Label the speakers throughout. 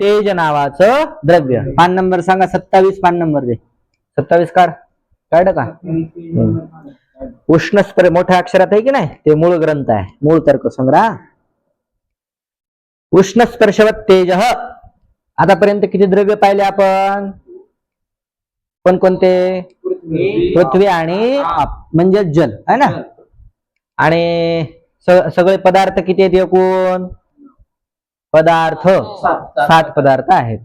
Speaker 1: तेज नावाचं द्रव्य पान नंबर सांगा सत्तावीस पान नंबर दे. सत्तावीस काढ. काढ का? उष्ण मोठ्या अक्षरात आहे की नाही? ते मूळ ग्रंथ आहे. मूळ तर्क संग्रह उष्ण स्पर्शवत तेज. आतापर्यंत किती द्रव्य पाहिले आपण? कोणकोणते? पृथ्वी आणि म्हणजे जल. आहे ना? आणि सगळे पदार्थ किती आहेत एकूण? पदार्थ. सात पदार्थ. आहेत.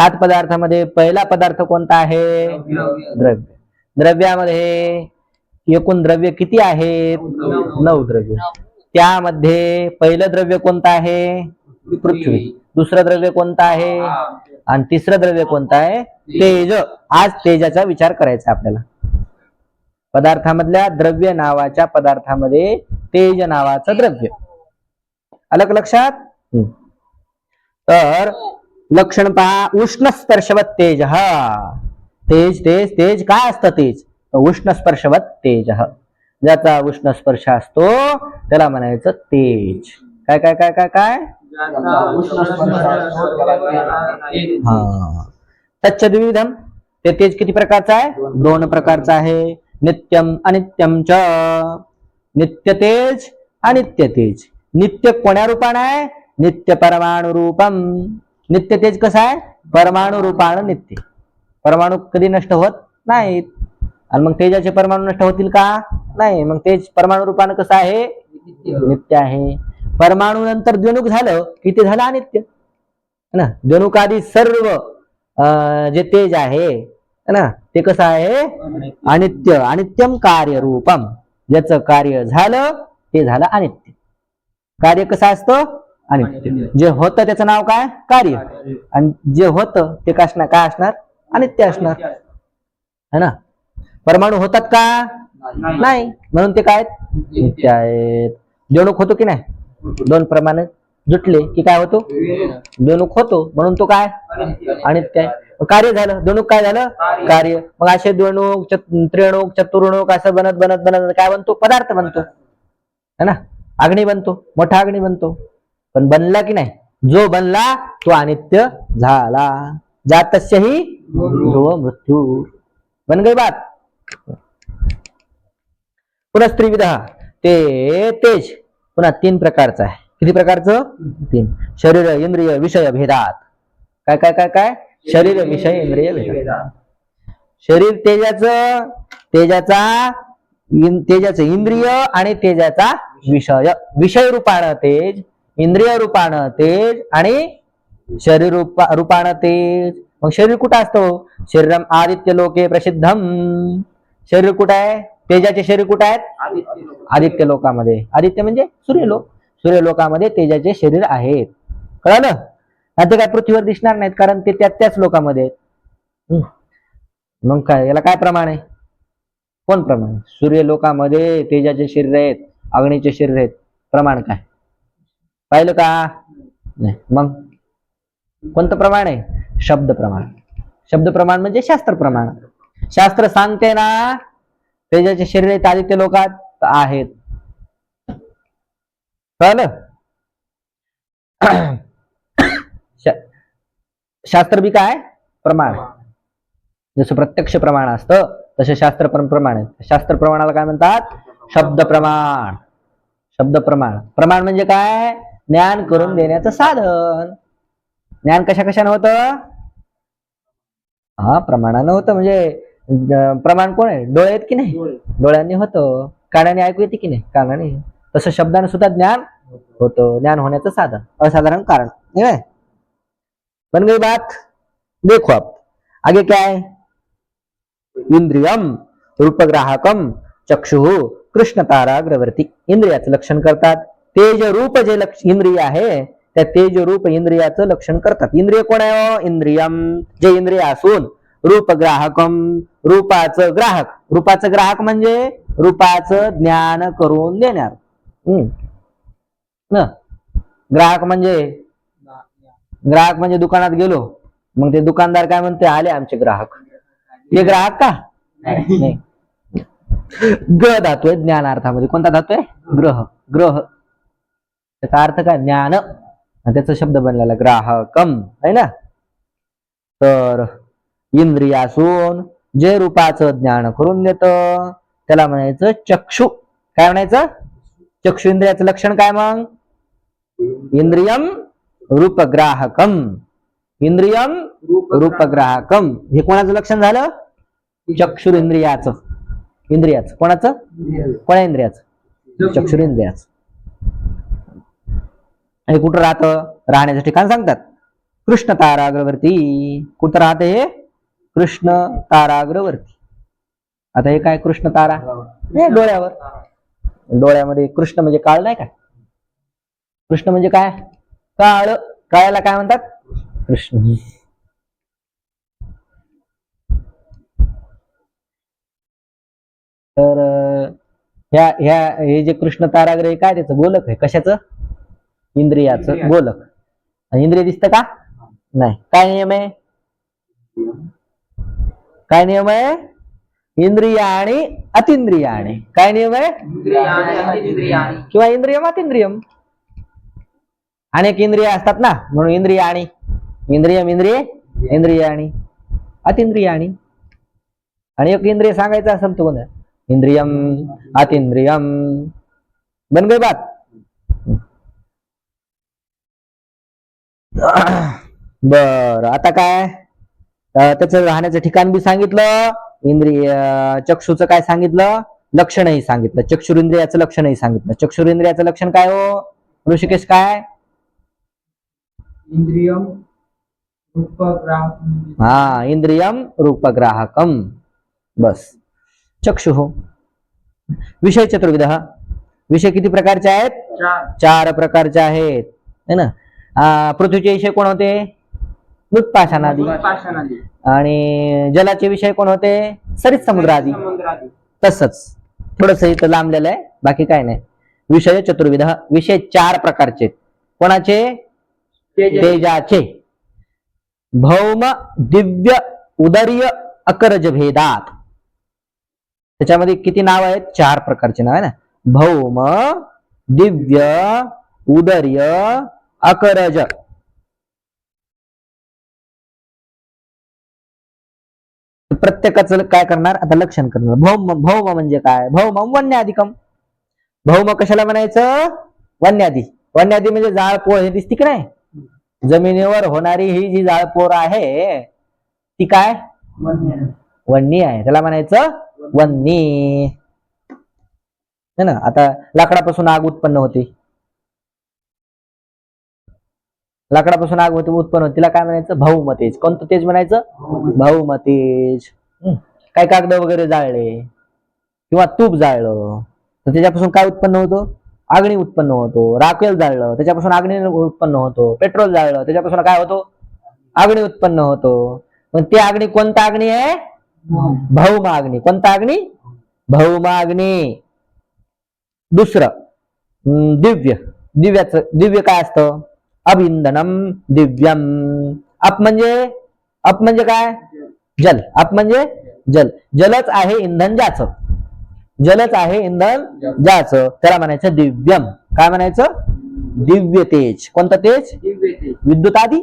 Speaker 1: सात पदार्थामध्ये पहिला पदार्थ कोणता आहे? द्रव्य. द्रव्यामध्ये एकूण द्रव्य किती आहेत? नऊ द्रव्य. त्यामध्ये पहिलं द्रव्य कोणतं आहे? पृथ्वी. दुसरं द्रव्य कोणतं आहे? आणि तिसरं द्रव्य कोणतं आहे? तेज. आज तेजाचा विचार करायचा आपल्याला. पदार्थामधल्या द्रव्य नावाच्या पदार्थामध्ये तेज नावाचं द्रव्य. अलग लक्षात. तर लक्षण पहा उष्ण स्पर्शवत तेज. तेज तेज तेज काय असतं तेज? उष्ण स्पर्शवत तेज. ज्याचा उष्ण स्पर्श असतो त्याला म्हणायचं तेज. काय काय काय काय काय? हा. तच्च द्विविधम ते तेज किती प्रकारचं आहे? दोन प्रकारचं आहे. नित्यम अनित्यम च. नित्य तेज अनित्य तेज. नित्य कोण्या रूपाने आहे? नित्य परमाणु रूपम. नित्य तेज कसं आहे? परमाणु रूपानं नित्य. परमाणु कधी नष्ट होत नाहीत. आणि मग तेजाचे परमाणु नष्ट होतील का? नाही. मग तेज परमाणु रूपानं कसं आहे? नित्य आहे. परमाणू नंतर द्विणुक झालं की ते झालं अनित्य. ना? द्विणुक आधी सर्व जे तेज आहे ना? ते कसं आहे? अनित्य. अनित्यम कार्य रूपम ज्याचं कार्य झालं ते झालं अनित्य. कार्य कसं असतं? अनित्य जे होतं त्याचं नाव काय? कार्य. आणि जे होतं ते काय असणार? काय असणार? अनित्य असणार. है ना? परमाणू होतात का? नाही. म्हणून ते काय? नित्य आहेत. द्विणुक होतो की नाही? दोन प्रमाणे जुटले की काय होतो? द्विणुक होतो. म्हणून तो काय? अनित्य आहे मग कार्य. झालं. द्विणुक काय झालं? कार्य. मग असे द्विणुक त्रिणुक चतुर्णुक असं बनत बनत बनत काय बनतो? पदार्थ बनतो. है ना? अग्नी बनतो. मोठा अग्नी बनतो. पण बनला की नाही? जो बनला तो अनित्य झाला. जातस्यही ध्रुव मृत्यू. बन गई बात पुन्हा स्त्रीविध. ते तेज. पुन्हा तीन प्रकारचं आहे. किती प्रकारचं? तीन. शरीर इंद्रिय विषय भेदात. काय काय काय काय? शरीर विषय इंद्रिय भेदात. शरीर तेजाचं तेजाचा तेजाचं इंद्रिय आणि तेजाचा विषय. विषय रूपानं तेज. इंद्रिय रूपानं तेज आणि शरीर रूपा रूपानं तेज. मग शरीर कुठं असतो? शरीरम आदित्य लोके प्रसिद्धम शरीर कुठं आहे? तेजाचे शरीर कुठं आहेत? आदित्य लोकामध्ये. आदित्य म्हणजे सूर्यलोक. सूर्यलोकामध्ये तेजाचे शरीर आहेत. कळालं? आणि ते काय पृथ्वीवर दिसणार नाहीत कारण ते त्या त्याच लोकामध्ये आहेत. मग काय? याला काय प्रमाण आहे? कोण प्रमाण सूर्यलोकामध्ये तेजाचे शरीर आहेत अग्नीचे शरीर आहेत. प्रमाण काय? पाहिलं का? नाही. मग? कोणतं प्रमाण आहे? शब्द प्रमाण. शब्द प्रमाण म्हणजे शास्त्र प्रमाण. शास्त्र सांगते ना तेजाचे शरीर आहेत आदित्य लोकात आहेत. कळलं? शास्त्र बी काय? प्रमाण. जसं प्रत्यक्ष प्रमाण असतं तसे शास्त्र प्रमाण आहे. शास्त्र प्रमाणाला काय म्हणतात? शब्द प्रमाण. शब्द प्रमाण. प्रमाण म्हणजे काय? ज्ञान करून देण्याचं साधन. ज्ञान कशा कशाने होतं? हा प्रमाणानं होतं. म्हणजे प्रमाण कोण आहे? डोळे आहेत की नाही? डोळ्यांनी होतं. कानाने ऐकू येते की नाही? कानाने. तसं शब्दाने सुद्धा ज्ञान होतं. ज्ञान होण्याचं साधन. असाधारण कारण. नहीं है? बन गई बात. देखो आप. आगे क्या है? इंद्रियम रूपग्राहकम चक्षु कृष्ण ताराग्रवर्ती इंद्रियाचं लक्षण करतात. तेज रूप जे लक्ष इंद्रिय आहे त्या तेज रूप इंद्रियाचं लक्षण करतात. इंद्रिय कोण आहे हो? इंद्रियम. जे इंद्रिय असून रूपग्राहकम रूपाचं ग्राहक. रूपाचं ग्राहक म्हणजे रूपाचं ज्ञान करून देणार. हम्म. न? ग्राहक म्हणजे? ग्राहक म्हणजे दुकानात गेलो मग ते दुकानदार काय म्हणते? आले आमचे ग्राहक. हे ग्राहक का? नाही. ग धातू आहे ज्ञानार्थामध्ये. कोणता धातू आहे? ग्रह. ग्रह. त्याचा अर्थ काय? ज्ञान. आणि त्याचा शब्द बनलेला ग्राहकम. आहे ना? तर इंद्रियासून जे रूपाचं ज्ञान करून देत त्याला म्हणायचं चक्षु. काय म्हणायचं? चक्षु इंद्रियाचं लक्षण काय मग? इंद्रियम रूपग्राहकम. इंद्रियम रूपग्राहकम. हे कोणाचं लक्षण झालं? चक्षुर इंद्रियाचं. इंद्रियाचं. कोणाचं? कोणा इंद्रियाचं? चक्षुर इंद्रियाचं. आणि कुठं राहतं? राहण्याचं ठिकाण सांगतात. कृष्ण ताराग्रवर्ती. कुठं राहते हे? कृष्ण ताराग्रवर्ती. आता हे काय कृष्ण तारा? हे डोळ्यावर. डोळ्यामध्ये कृष्ण म्हणजे काळ नाही काय कृष्ण म्हणजे काय? काळ. काळ्याला काय म्हणतात? कृष्ण. तर ह्या ह्या हे जे कृष्ण ताराग्रह काय त्याचं गोलक आहे? कशाचं? इंद्रियाचं गोलक. आणि इंद्रिय दिसतं का? नाही. काय नियम आहे? काय नियम आहे? इंद्रिय आणि अतिंद्रियाने काय नियम आहे? किंवा इंद्रियम अतिंद्रियम. अनेक इंद्रिय असतात ना म्हणून इंद्रिय आणि इंद्रियम इंद्रिय इंद्रिय आणि अतिंद्रिय आणि आणि एक इंद्रिय सांगायचं असेल कोण इंद्रियम अतिंद्रियम. बन गई बात. बर आता काय? त्याचं राहण्याचं ठिकाण बी सांगितलं. इंद्रिय चक्षुचं काय सांगितलं? लक्षणही सांगितलं. चक्षुरेंद्रियाचं लक्षणही सांगितलं. चक्षुरेंद्रियाचं लक्षण काय हो? ऋषिकेश काय?
Speaker 2: इंद्रियम रूपग्राहक.
Speaker 1: हा इंद्रियम रूपग्राहकम बस. चक्षु हो. विषय चतुर्विध. विषय किती प्रकारचे आहेत?
Speaker 2: चार
Speaker 1: प्रकारचे आहेत. है ना? पृथ्वीचे विषय कोण होते? मृत्पाषाणादी.
Speaker 2: पाषाणादी
Speaker 1: आणि जलाचे विषय कोण होते? सरित समुद्र आदी तसंच. थोडस इथं लांबलेलं आहे बाकी काय नाही. विषय चतुर्विध विषय चार प्रकारचे. कोणाचे?
Speaker 2: तेज
Speaker 1: तेजाचे. भौम दिव्य उदर्य अकरज भेदात. त्याच्यामध्ये किती नाव आहेत? चार प्रकारचे नाव आहे ना. भौम दिव्य उदर्य अकरज प्रत्येकाचं काय करणार? आता लक्षण करणार. भौम भौम म्हणजे काय? भौम वन्याधिकम. भौम कशाला म्हणायचं? वन्यादी वन्यादी म्हणजे जाळपोळ. हे दिसते की नाही? जमिनीवर होणारी ही जी जाळपोर आहे ती काय? वन्नी आहे. त्याला म्हणायचं वन्नी है ना? आता लाकडापासून आग उत्पन्न होते. लाकडापासून आग होते उत्पन्न होते. तिला काय म्हणायचं? भाऊमतेज कोणतं तेज म्हणायचं? भाऊमतेज काय कागद वगैरे जाळले? किंवा तूप जाळलं? तर त्याच्यापासून काय उत्पन्न होतं? अग्नी उत्पन्न होतो. राखेल जाळलं. त्याच्यापासून अग्नी उत्पन्न होतो. पेट्रोल जाळलं. त्याच्यापासून काय होतो? अग्नी उत्पन्न होतो. मग ते अग्नी कोणता अग्नी आहे? भौम अग्नी. कोणता अग्नी? भौम अग्नी. दुसरं. दिव्य. दिव्याचं दिव्य काय असतं? अभिंदनम दिव्यम। अप म्हणजे? अप म्हणजे काय? जल। अप म्हणजे जल। जलच आहे इंधन ज्याचं? जलच आहे इंधन ज्याचं? त्याला म्हणायचं दिव्यम। काय म्हणायचं? दिव्य तेज। कोणतं तेज? विद्युत आधी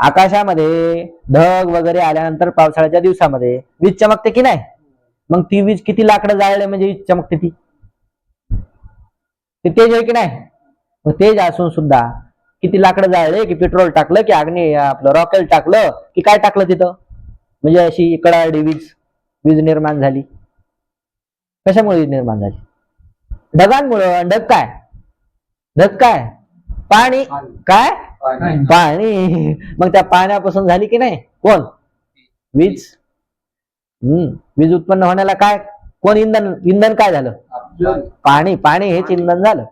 Speaker 1: आकाशामध्ये ढग वगैरे आल्यानंतर पावसाळ्याच्या दिवसामध्ये वीज चमकते की नाही? मग ती वीज किती लाकडं जाळले म्हणजे वीज चमकते ती? ते तेज आहे की नाही? तेज असून सुद्धा किती लाकडं जाळले की पेट्रोल टाकलं की अग्नी आपलं रॉकेल टाकलं की काय टाकलं तिथं? म्हणजे अशी कडाडी वीज वीज निर्माण झाली. कशामुळे वीज निर्माण झाली? ढगांमुळं ढग काय? ढग काय? पाणी. काय? पाणी. मग त्या पाण्यापासून झाली की नाही? कोण? वीज. हम्म. वीज उत्पन्न होण्याला काय? कोण इंधन इंधन काय झालं? पाणी. पाणी हेच इंधन झालं.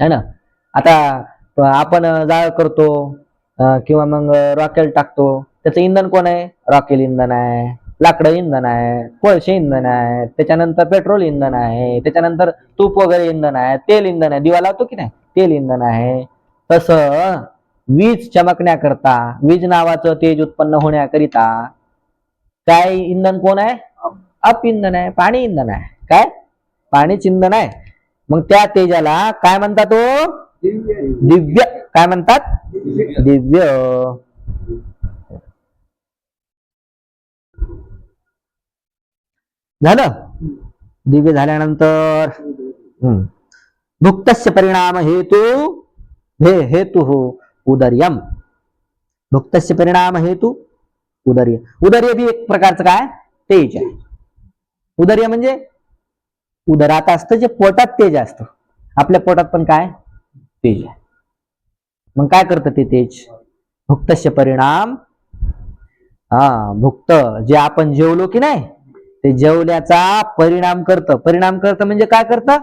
Speaker 1: है ना? आता आपण जाळ करतो किंवा मग रॉकेल टाकतो त्याचं इंधन कोण आहे? रॉकेल इंधन आहे लाकडं इंधन आहे कोळशे इंधन आहे त्याच्यानंतर पेट्रोल इंधन आहे त्याच्यानंतर तूप वगैरे इंधन आहे तेल इंधन आहे. दिवा लावतो की नाही? तेल इंधन आहे. तसं वीज चमकण्याकरता वीज नावाचं तेज उत्पन्न होण्याकरिता काय इंधन कोण आहे? अप इंधन आहे पाणी इंधन आहे. काय? पाणीच इंधन आहे. मग त्या तेजाला काय म्हणतात तो दिव्य. काय म्हणतात? दिव्य. झालं? दिव्य झाल्यानंतर हम्म. भुक्तस्य परिणाम हेतू हे हेतु हो उदर्यम. भुक्तस्य परिणाम हेतू उदर्य. उदर्य बी एक प्रकारचं काय? तेज आहे. उदर्य म्हणजे उदरात असतं जे पोटात तेज असतं. आपल्या पोटात पण काय? तेज आहे. मग काय करतं ते तेज? भुक्तस्य परिणाम. हा भुक्त. जे आपण जेवलो की नाही ते जेवल्याचा परिणाम करतं. परिणाम करतं म्हणजे काय करतं?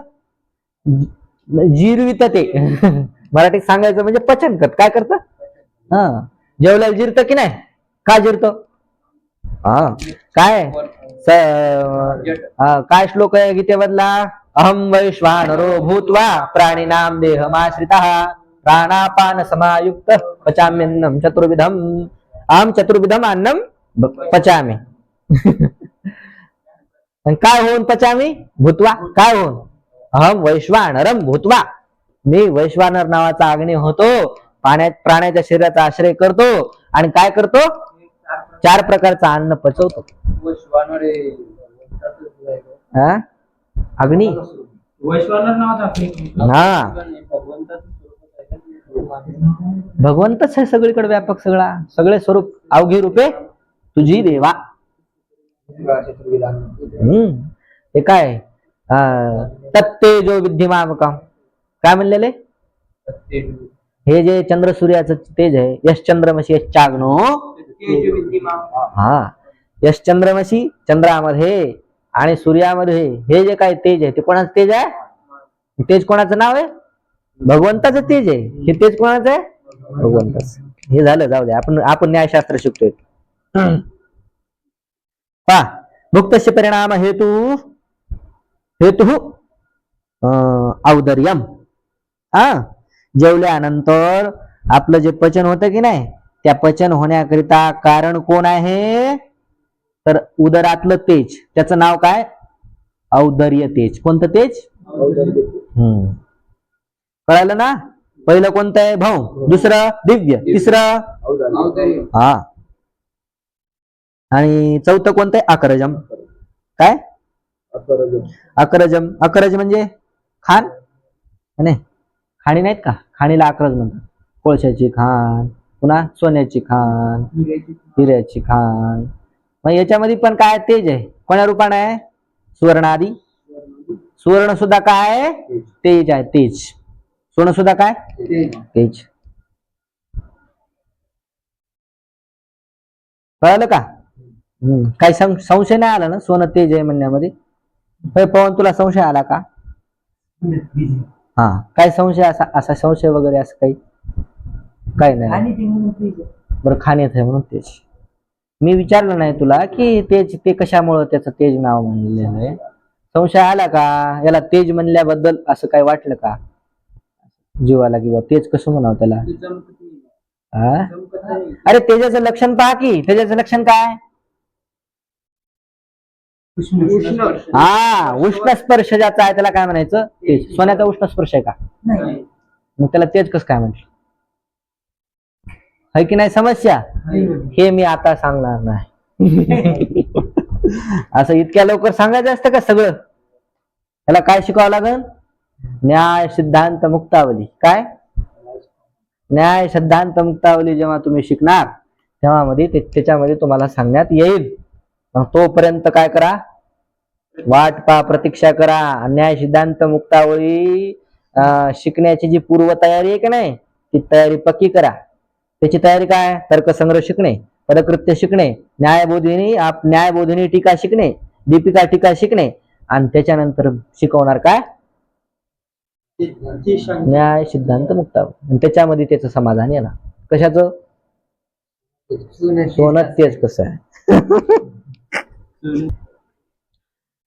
Speaker 1: जिरवित ते. मराठीत सांगायचं म्हणजे पचन करत. काय करतं? हा. जेवल्याला जिरतं की नाही? का जिरतं? हा. काय? स- हा, काय श्लोक आहे गीतेमधला? अहम वैश्वानरो भूत्वा प्राणिनाम देहमाश्रिता प्राणापान समायुक्त पचाम्यन्नम चतुर्विधम। अहम चतुर्विधम अन्नम ब- पचामी। आणि काय होऊन पचामी? भूतवा। काय होऊन? अहम वैश्वानरम भूतवा। मी वैश्वानर नावाचा अग्नी होतो पाण्यात प्राण्याच्या शरीराचा आश्रय करतो आणि काय करतो? चार प्रकारचं अन्न पचवतो. हा? अग्नी? हा. भगवंतच आहे सगळीकडे व्यापक सगळा. सगळे स्वरूप अवघी रूपे तुझी देवा. हम्म. हे काय? अं, तत्तेजो विद्धिमामकम काय म्हणलेले? हे जे चंद्र सूर्याचं तेज आहे यश चंद्रमशी यश चाग्नो. हा. यश चंद्रमशी चंद्रामध्ये आणि सूर्यामध्ये हे जे काय तेज आहे ते कोणाचं तेज आहे? तेज कोणाचं नाव आहे? भगवंताचं तेज आहे. हे तेज कोणाचं आहे? भगवंताच. हे झालं जाऊ दे. आपण आपण न्यायशास्त्र शिकतोय. पा भुक्तस्य परिणाम हेतू हेतु औदर्यम. हा? जेवल्यानंतर आपलं जे पचन होतं की नाही? त्या पचन होण्याकरिता कारण कोण आहे? तर उदरातलं तेज. त्याचं नाव काय? औदर्य तेज. कोणतं तेज? हम्म. कळालं ना? पहिलं कोणतं आहे? भाऊ. दुसरं? दिव्य. तिसरं? हा. आणि चौथं कोणतं आहे? अकरजम. काय? अकरजम. अकरज म्हणजे? खाण नाही. खाणी नाहीत का? खाणीला अकरज म्हणतात. कोळशाची खाण. पुन्हा सोन्याची खाण हिऱ्याची खाण. मग याच्यामध्ये पण काय तेज आहे? कोण्या रूपाने आहे? सुवर्ण आदी सुवर्ण सुद्धा काय? आहे तेज आहे तेज. सोनं सुद्धा काय? तेज. कळालं का. काही संशय नाही आला ना? सोनं तेज आहे म्हणण्यामध्ये. पवन तुला संशय आला का? हा. काय संशय असा असा संशय वगैरे असं काही? काही नाही. बरं खाण्यात आहे म्हणून तेज मी विचारलं नाही तुला की तेज ते कशामुळं त्याचं तेज नाव म्हणलेलं आहे? संशय आला का? याला तेज म्हणल्याबद्दल असं काही वाटलं का? जीवाला किंवा तेज कसं म्हणावं त्याला? हा? अरे तेजाचं लक्षण पहा की. तेजाचं लक्षण काय? हा उष्ण स्पर्श ज्याचा आहे त्याला काय म्हणायचं? तेज. सोन्याचा उष्ण स्पर्श आहे का? मग त्याला तेज कसं काय म्हणते है की नाही समस्या? हे मी आता सांगणार नाही. असं इतक्या लवकर सांगायचं असतं का सगळं? त्याला काय शिकावं लागल न्याय सिद्धांत मुक्तावली. काय? न्याय सिद्धांत मुक्तावली जेव्हा तुम्ही शिकणार तेव्हा मध्ये ते- त्याच्यामध्ये तुम्हाला सांगण्यात येईल. तोपर्यंत काय करा? वाट पा प्रतीक्षा करा. न्याय सिद्धांत मुक्तावळी अं, शिकण्याची जी पूर्व तयारी आहे की नाही ती तयारी पक्की करा. त्याची तयारी काय? तर्कसंग्रह शिकणे पदकृत्य शिकणे न्यायबोधिनी आप न्यायबोधिनी टीका शिकणे दीपिका टीका शिकणे आणि त्याच्यानंतर शिकवणार काय? न्याय सिद्धांत मुक्तावली आणि त्याच्यामध्ये त्याचं समाधान येणार. कशाचं? सोनं तेच कसं आहे?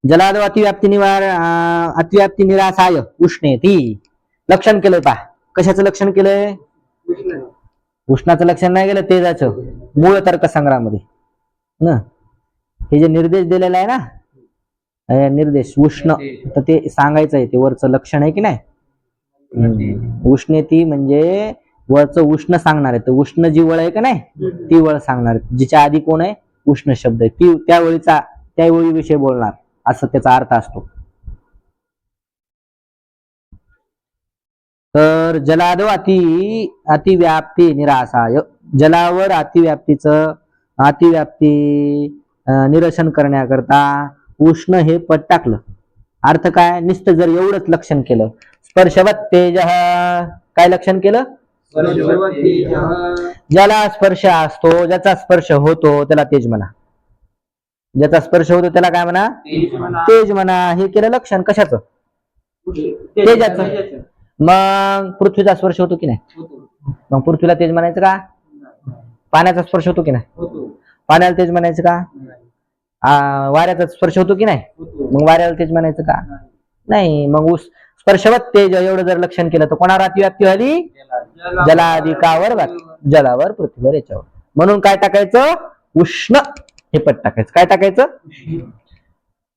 Speaker 1: जलाद अतिव्याप्ती निवार अतिव्याप्ती निरासाय उष्णेती. लक्षण केलंय पा कशाचं लक्षण केलंय? उष्णाचं लक्षण नाही गेलं तेजाचं. मूळ तर्क ना हे जे निर्देश दिलेला आहे ना? निर्देश उष्ण. तर ते सांगायचं आहे ते वरचं लक्षण आहे की नाही? हम्म. उष्णेती म्हणजे वरचं उष्ण सांगणार आहे. तर उष्ण जी वळ आहे का नाही? ती वळ सांगणार आहे. जिच्या आधी कोण आहे? उष्ण शब्द आहे. ती त्यावेळीचा त्यावेळी विषय बोलणार. असं त्याचा अर्थ असतो. तर जलादो अति अतिव्याप्ती निरासाय जलावर अतिव्याप्तीचं अतिव्याप्ती निरसन करण्याकरता उष्ण हे पद टाकलं. अर्थ काय? नुसतं जर एवढंच लक्षण केलं. स्पर्शवत तेज. काय लक्षण केलं? ज्याला स्पर्श असतो ज्याचा स्पर्श होतो त्याला तेज म्हणा. ज्याचा स्पर्श होतो त्याला काय म्हणा? तेज म्हणा. हे केलं लक्षण कशाचं? तेजाचं. मग पृथ्वीचा स्पर्श होतो की नाही? मग पृथ्वीला तेज म्हणायचं का? पाण्याचा स्पर्श होतो की नाही? पाण्याला तेज म्हणायचं का? आ, वाऱ्याचा स्पर्श होतो की नाही? मग वाऱ्याला तेज म्हणायचं का? नाही मग ऊस स्पर्शवत तेज एवढं जर लक्षण केलं तर कोणावर अतिव्याप्ती झाली? जलाधिकावर जलावर पृथ्वीवर याच्यावर. म्हणून काय टाकायचं? उष्ण हे पट टाकायचं. काय टाकायचं?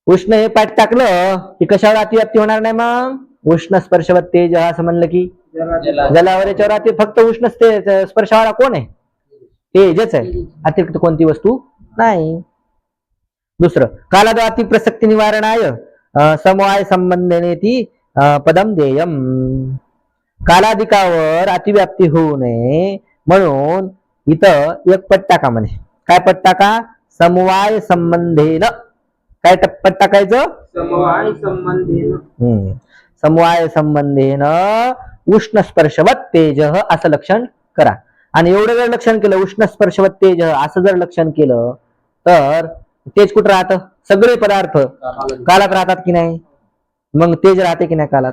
Speaker 1: उष्ण हे पाठ टाकलं की कशावर अतिव्याप्ती होणार नाही मग? उष्ण स्पर्शवत तेज असं म्हणलं की? जलावर याच्यावर अति फक्त उष्ण स्पर्शावाला कोण आहे? तेजच आहे. अतिरिक्त कोणती वस्तू? नाही. दुसरं कालादो अति प्रसक्ती निवारणाय समवाय संबंधने ती पदम देयम. कालाधिकावर अतिव्याप्ती होऊ नये म्हणून इथं एक पट टाका म्हणे. काय पट टाका समवाय संबंधेन. काय पट टाकायचं
Speaker 2: समवाय संबंधेन.
Speaker 1: हम्म. समवाय संबंधेन उष्ण स्पर्शवत तेज असं लक्षण करा. आणि एवढं जर लक्षण केलं उष्ण स्पर्शवत तेज असं जर लक्षण केलं तर तेज कुठं राहतं? सगळे पदार्थ कालात राहतात की नाही? मग तेज राहते की नाही कालात?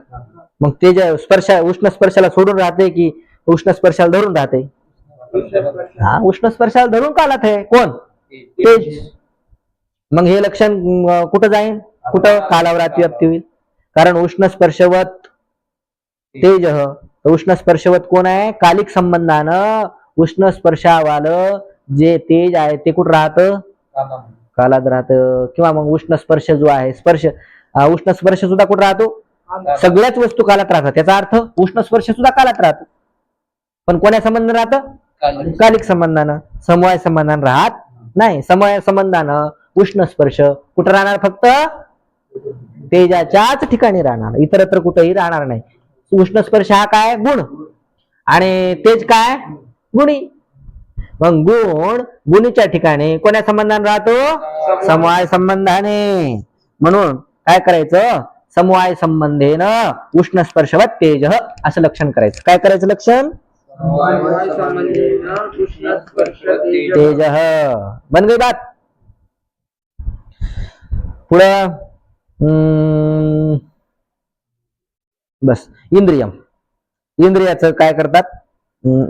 Speaker 1: मग तेज स्पर्श उष्ण स्पर्शाला सोडून राहते की उष्ण स्पर्शाला धरून राहते? हा उष्ण स्पर्शाला धरून कालात आहे. कोण? तेज. मग हे लक्षण कुठं जाईल कुठं? कालावर अतिव्याप्ती होईल. कारण उष्ण स्पर्शवत तेज उष्ण स्पर्शवत कोण आहे? कालिक संबंधानं उष्ण स्पर्शावालं जे तेज आहे ते कुठं राहतं? कालात राहतं. किंवा मग उष्ण स्पर्श जो आहे स्पर्श उष्ण स्पर्श सुद्धा कुठं राहतो? सगळ्याच वस्तू कालात राहतात. त्याचा अर्थ उष्ण स्पर्श सुद्धा कालात राहतो. पण कोण्या संबंध राहतं? कालिक. संबंधानं. समवाय संबंधानं राहत नाही. समवाय संबंधानं उष्ण स्पर्श कुठं राहणार फक्त? तेजाच्याच ठिकाणी राहणार. इतरत्र कुठेही राहणार नाही. उष्ण स्पर्श हा काय? गुण. आणि तेज काय? गुणी. मग गुण गुणीच्या ठिकाणी कोण्या संबंधाने राहतो? समवाय संबंधाने. म्हणून काय करायचं? समवाय संबंधेन उष्ण स्पर्शवत तेज असं लक्षण करायचं. काय करायचं लक्षण?
Speaker 2: तेज.
Speaker 1: बन गई बात. पुढं बस. इंद्रियम. इंद्रियाचं काय करतात?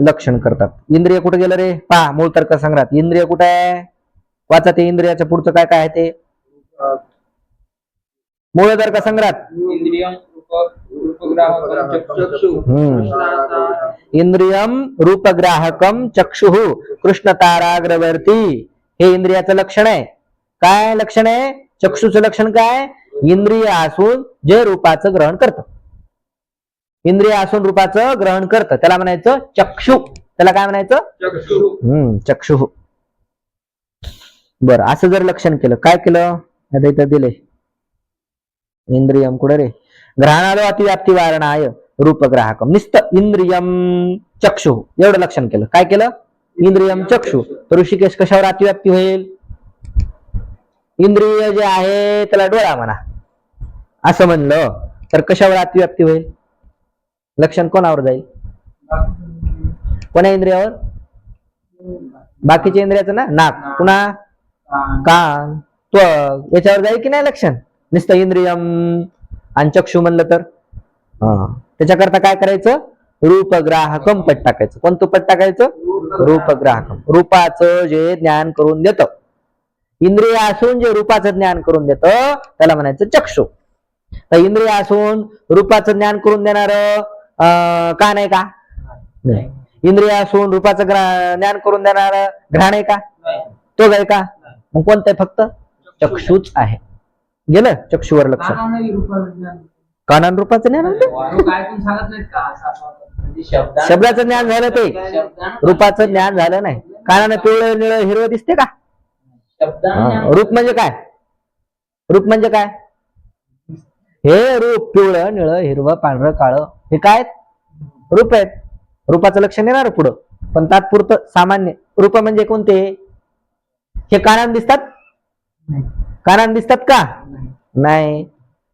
Speaker 1: लक्षण करतात. इंद्रिय कुठे गेलं रे? पहा मूळ तर्क संग्रहात. इंद्रिय कुठे आहे? वाचा ते इंद्रियाच्या पुढचं काय काय आहे ते? मूळ तर्क संग्रहात.
Speaker 2: इंद्रियम रूपग्राहकम चक्षु.
Speaker 1: कृष्ण ताराग्रवर्ती. हे इंद्रियाचं लक्षण आहे. काय लक्षण आहे? चक्षुचं लक्षण काय? इंद्रिय असून जे रूपाचं ग्रहण करतं. इंद्रिय असून रूपाचं ग्रहण करतं. त्याला म्हणायचं चक्षु. त्याला काय म्हणायचं?
Speaker 2: चक्षु.
Speaker 1: हम्म चक्षु. बर असं जर लक्षण केलं काय केलं? आता इथं दिले इंद्रियम कुठे रे? ग्रहणालो अतिव्याप्ती वारणाय रूपग्राहकम निस्त इंद्रियम चक्षु. एवढं लक्षण केलं. काय केलं? इंद्रियम चक्षु. तर ऋषिकेश कशावर अतिव्याप्ती होईल? इंद्रिय जे आहे त्याला डोळा म्हणा. असं म्हणलं तर कशावर अतिव्याप्ती होईल? लक्षण कोणावर जाईल? कोण्या इंद्रियावर? बाकीच्या इंद्रियाचं ना? नाक. पुन्हा? कान. त्वग याच्यावर जाईल की नाही लक्षण? नुसतं इंद्रियम. आणि चक्षु म्हणलं तर? हा. त्याच्याकरता काय करायचं? रूपग्राहकम पट टाकायचं. कोणतं पट टाकायचं? रूपग्राहकम रूपाचं जे ज्ञान करून देत. इंद्रिय असून जे रूपाचं ज्ञान करून देत त्याला म्हणायचं चक्षु. तर इंद्रिय असून रूपाचं ज्ञान करून देणार का नाही का? नाही. इंद्रिय असून रूपाचं ज्ञान करून देणार घ्राण आहे का? तो आहे का? मग कोणतं फक्त? चक्षुच आहे. गेलं? चक्षुवर लक्ष. कानान रूपाचं ज्ञान.
Speaker 2: म्हणजे
Speaker 1: शब्दाचं ज्ञान झालं ते. रूपाचं ज्ञान झालं नाही. कानानं पिवळं निळं हिरवं दिसते का? रूप म्हणजे काय? रूप म्हणजे काय? हे रूप पिवळं निळं हिरवं पांढरं काळं हे काय? रूप आहेत. रूपाचं लक्षण येणार पुढं. पण तात्पुरतं सामान्य. रूप म्हणजे कोणते? हे कानान दिसतात? कानान दिसतात का? नाही.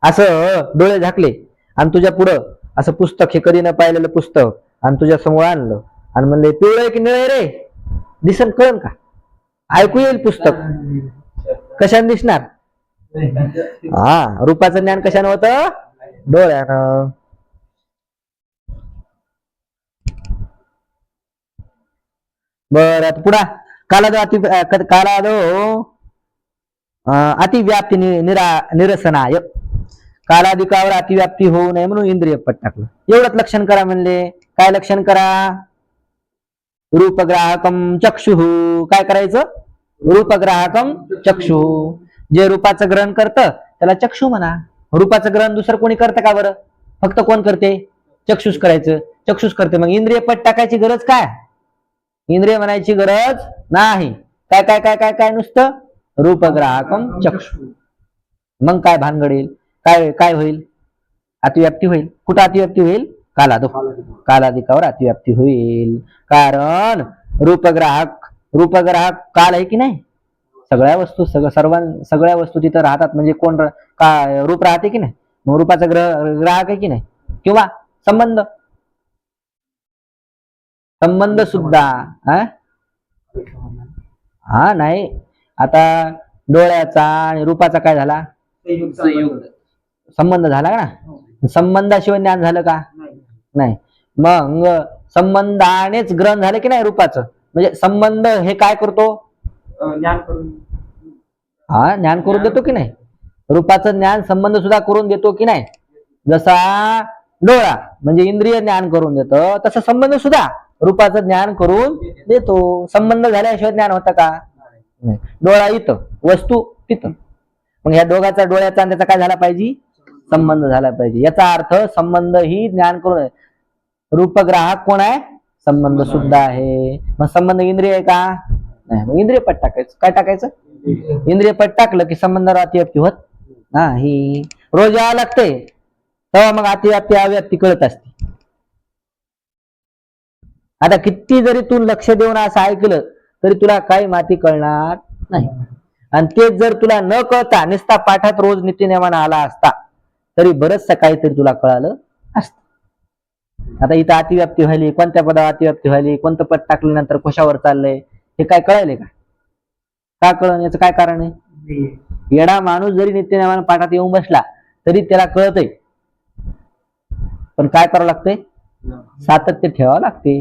Speaker 1: असं डोळे झाकले आणि तुझ्या पुढं असं पुस्तक हे कधी न पाहिलेलं पुस्तक आणि तुझ्या समोर आणलं. आणि म्हणले पिवळं आहे की निळं आहे रे? दिसन कळन का? ऐकू येईल पुस्तक. कशाने दिसणार? हा रूपाचं ज्ञान कशानं होतं? डोळ्यानं. बर आता पुढा. कालादो अति कालादो अतिव्याप्ती निरा निरसनाय कालाधिकावर अतिव्याप्ती होऊ नये म्हणून इंद्रिय पट टाकलं. एवढंच लक्षण करा म्हणले. काय लक्षण करा? रूपग्राहकम चक्षु. काय करायचं? रूपग्राहकम चक्षु. जे रूपाचं ग्रहण करतं त्याला चक्षु म्हणा. रूपाचं ग्रहण दुसरं कोणी करतं का बरं? फक्त कोण करते? चक्षुष करायचं. चक्षुष करते. मग इंद्रिय पट टाकायची गरज काय? इंद्रिय म्हणायची गरज नाही. काय काय काय काय काय नुसतं? रूपग्राहकम चक्षु. मग काय भानगड येईल? काय काय होईल? अतिव्याप्ती होईल. कुठं अतिव्याप्ती होईल? कालादो कालाधिकावर अतिव्याप्ती होईल. कारण रूपग्राहक रूपग्राहक काल आहे की नाही? सगळ्या वस्तू सगळं सर्वां सगळ्या वस्तू तिथं राहतात. म्हणजे कोण का रूप राहते की नाही? मग रूपाचा ग्रह ग्राहक आहे की नाही? किंवा संबंध? संबंध सुद्धा हा? नाही. आता डोळ्याचा आणि रूपाचा काय झाला? संबंध झाला का ना संबंधाशिवाय ज्ञान झालं का? नाही. मग संबंधानेच ग्रहण झालं की नाही रूपाचं? म्हणजे संबंध हे काय करतो?
Speaker 2: ज्ञान करून
Speaker 1: हा ज्ञान करून देतो की नाही? रूपाचं ज्ञान संबंध सुद्धा करून देतो की नाही? जसा डोळा म्हणजे इंद्रिय ज्ञान करून देतो तसं संबंध सुद्धा रूपाचं ज्ञान करून देतो. संबंध झाल्याशिवाय ज्ञान होतं का? नाही. डोळा इथं वस्तू तिथं. मग ह्या दोघाचा डोळ्याचा आणि त्याचा काय झाला पाहिजे? संबंध झाला पाहिजे. याचा अर्थ संबंध ही ज्ञान करून रूपग्राहक कोण आहे? संबंध सुद्धा आहे. मग संबंध इंद्रिय आहे का? नाही मग इंद्रिय पट टाकायचं. काय टाकायचं? इंद्रिय पट टाकलं की संबंधावर अतिव्याप्ती होत? नाही रोज यावं लागते तेव्हा मग अतिव्याप्ती अव्याप्ती कळत असते. आता किती जरी तू लक्ष देऊन असं ऐकलं तरी तुला काही माती कळणार नाही. आणि तेच जर तुला न कळता निसता पाठात रोज नित्यनेमानं आला असता तरी बरंच काहीतरी तुला कळालं असत. आता इथं अतिव्याप्ती व्हायली कोणत्या पदावर अतिव्याप्ती व्हायली कोणतं पद टाकल्यानंतर कशावर चाललंय हे काय कळायले का का कळण याचं काय कारण आहे? येडा माणूस जरी नित्यनेमानं पाठात येऊन बसला तरी त्याला कळतंय. पण काय करावं लागतंय? सातत्य ठेवावं लागते